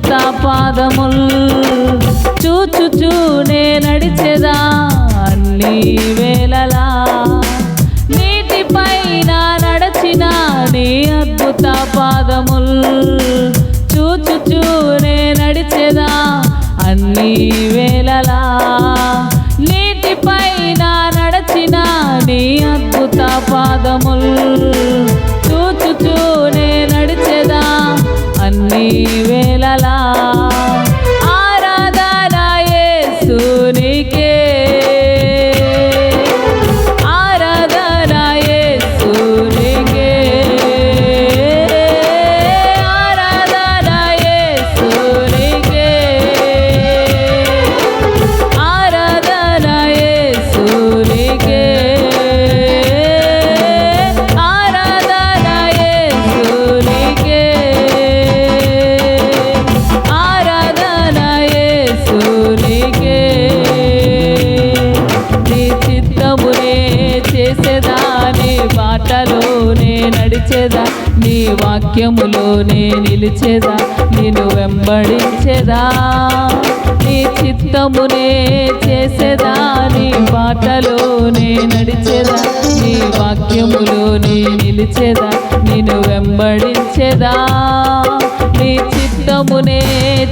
చూతా పాదముల్. చూచుచూ నే నడిచేదా అన్ని వేళలా. నీటిపైన నడచిన నీ అద్భుత పాదముల్. చూచుచూ నే నడిచేదా అన్ని వేళలా. నీటిపైన నడచిన నీ అద్భుత పాదముల్. చూచుచూ నే నడిచేదా అన్ని వేళలా. నడిచేదా? నీ వాక్యములోనే నిలిచేదా? నిన్ను వెంబడించేదా? నీ చిత్తమునే చేసేదా? నీ బాటలోనే నడిచేదా? నీ వాక్యములోనే నిలిచేదా? నిన్ను వెంబడించేదా? నీ చిత్తమునే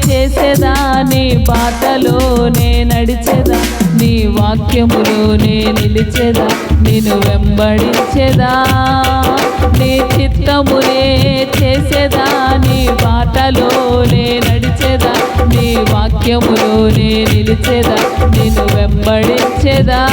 చేసేదా? నీ బాటలోనే నడిచేదా? నీ వాక్యములోనే నిలిచేదా? నేను వెంబడించేదా? నీ చిత్తమునే చేసేదా? నీ బాటలోనే నడిచేదా? నీ వాక్యములోనే నిలిచేదా? నేను వెంబడించేదా?